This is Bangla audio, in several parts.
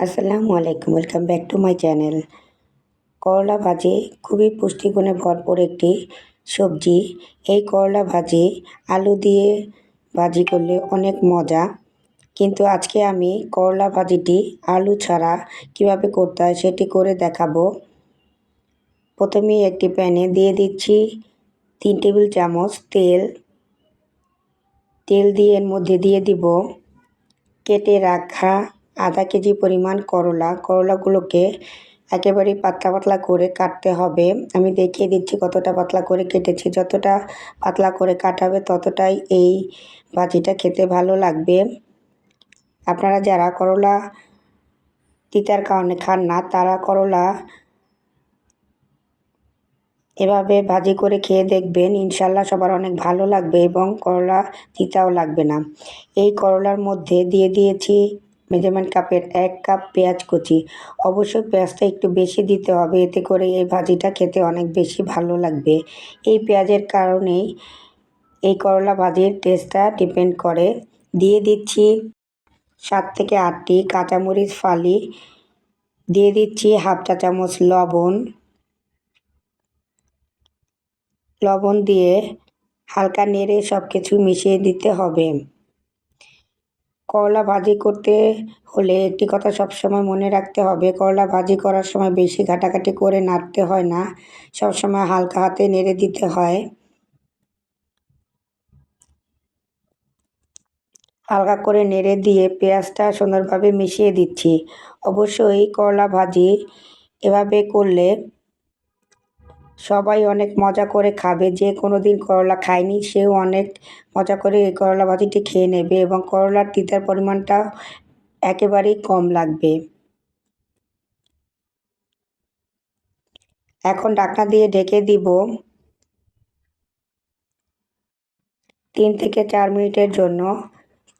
আসসালামু আলাইকুম welcome back to my channel করলা ভাজি খুবই পুষ্টিগুণে ভরপুর একটি সবজি। এই করলা ভাজি আলু দিয়ে ভাজি করলে অনেক মজা। কিন্তু আজকে আমি করলা ভাজিটি আলু ছাড়া কীভাবে করতে হয় সেটি করে দেখাবো। প্রথমেই একটি প্যানে দিয়ে দিচ্ছি তিন টেবিল চামচ তেল। তেল দিয়ে এর মধ্যে দিয়ে দিব কেটে রাখা আধা কেজি পরিমাণ করলা। করলাগুলোকে একেবারেই পাতলা পাতলা করে কাটতে হবে। আমি দেখিয়ে দিচ্ছি কতটা পাতলা করে কেটেছি। যতটা পাতলা করে কাটাবে ততটাই এই ভাজিটা খেতে ভালো লাগবে। আপনারা যারা করলা তিতার কারণে খান না, তারা করলা এভাবে ভাজি করে খেয়ে দেখবেন ইনশাল্লাহ সবার অনেক ভালো লাগবে এবং করলা তিতাও লাগবে না। এই করলার মধ্যে দিয়ে দিয়েছি মেজারমেন্ট কাপের এক কাপ পেঁয়াজ কুচি। অবশ্যই পেঁয়াজটা একটু বেশি দিতে হবে, এতে করে এই ভাজিটা খেতে অনেক বেশি ভালো লাগবে। এই পেঁয়াজের কারণেই এই করলা ভাজির টেস্টটা ডিপেন্ড করে। দিয়ে দিচ্ছি সাত থেকে আটটি কাঁচামরিচ ফালি। দিয়ে দিচ্ছি হাফ চা চামচ লবণ। লবণ দিয়ে হালকা নেড়ে সব কিছু মিশিয়ে দিতে হবে। করলা ভাজি করতে হলে একটি কথা সবসময় মনে রাখতে হবে, করলা ভাজি করার সময় বেশি ঘাটাঘাটি করে নাড়তে হয় না, সবসময় হালকা হাতে নেড়ে দিতে হয়। হালকা করে নেড়ে দিয়ে পেঁয়াজটা সুন্দরভাবে মিশিয়ে দিচ্ছি। অবশ্যই করলা ভাজি এভাবে করলে সবাই অনেক মজা করে খাবে। যে কোনো দিন করলা খায়নি, সেও অনেক মজা করে এই করলা ভাজিটি খেয়ে নেবে এবং করলার তিতার পরিমাণটা একেবারেই কম লাগবে। এখন ডাকনা দিয়ে ঢেকে দিব তিন থেকে চার মিনিটের জন্য।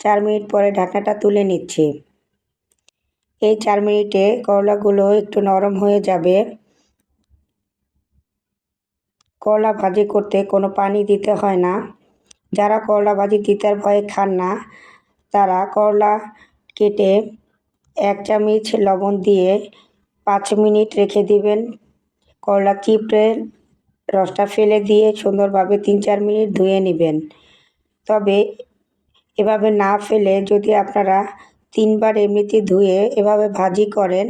চার মিনিট পরে ঢাকনাটা তুলে নিচ্ছি। এই চার মিনিটে করলাগুলো একটু নরম হয়ে যাবে। করলা ভাজি করতে কোনো পানি দিতে হয় না। যারা করলা ভাজি তিতার ভয়ে খান না, তারা করলা কেটে এক চামচ লবণ দিয়ে পাঁচ মিনিট রেখে দিবেন। করলা চিপড়ে রসটা ফেলে দিয়ে সুন্দরভাবে তিন চার মিনিট ধুয়ে নেবেন। তবে এভাবে না ফেলে যদি আপনারা তিনবার এমনিতে ধুয়ে এভাবে ভাজি করেন,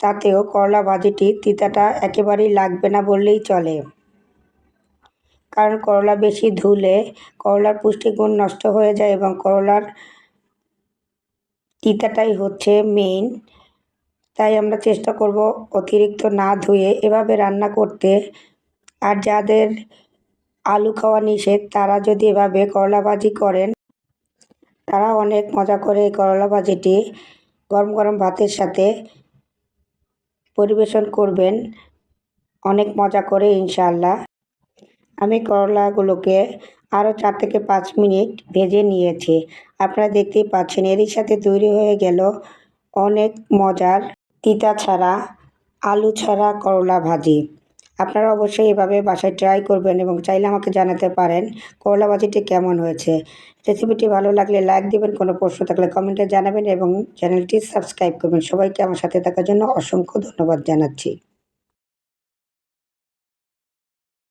তাতেও করলা ভাজিটি তিতাটা একেবারেই লাগবে না বললেই চলে। কারণ করলা বেশি ধুলে করলার পুষ্টিগুণ নষ্ট হয়ে যায় এবং করলার তিতাটাই হচ্ছে মেইন তাই আমরা চেষ্টা করব অতিরিক্ত না ধুয়ে এভাবে রান্না করতে। আর যাদের আলু খাওয়া নিষেধ, তারা যদি এভাবে করলা ভাজি করেন, তারা অনেক মজা করে এই করলা ভাজিটি গরম গরম ভাতের সাথে পরিবেশন করবেন। অনেক মজা করে ইনশাআল্লাহ। আমি করলাগুলোকে আরও চার থেকে পাঁচ মিনিট ভেজে নিয়েছি। আপনারা দেখতেই পাচ্ছেন, এরই সাথে তৈরি হয়ে গেল অনেক মজার তিতা ছাড়া, আলু ছাড়া করলা ভাজি। আপনারা অবশ্যই এভাবে বাসায় ট্রাই করবেন এবং চাইলে আমাকে জানাতে পারেন করলা ভাজিটি কেমন হয়েছে। রেসিপিটি ভালো লাগলে লাইক দেবেন, কোনো প্রশ্ন থাকলে কমেন্টে জানাবেন এবং চ্যানেলটি সাবস্ক্রাইব করবেন। সবাইকে আমার সাথে থাকার জন্য অসংখ্য ধন্যবাদ জানাচ্ছি।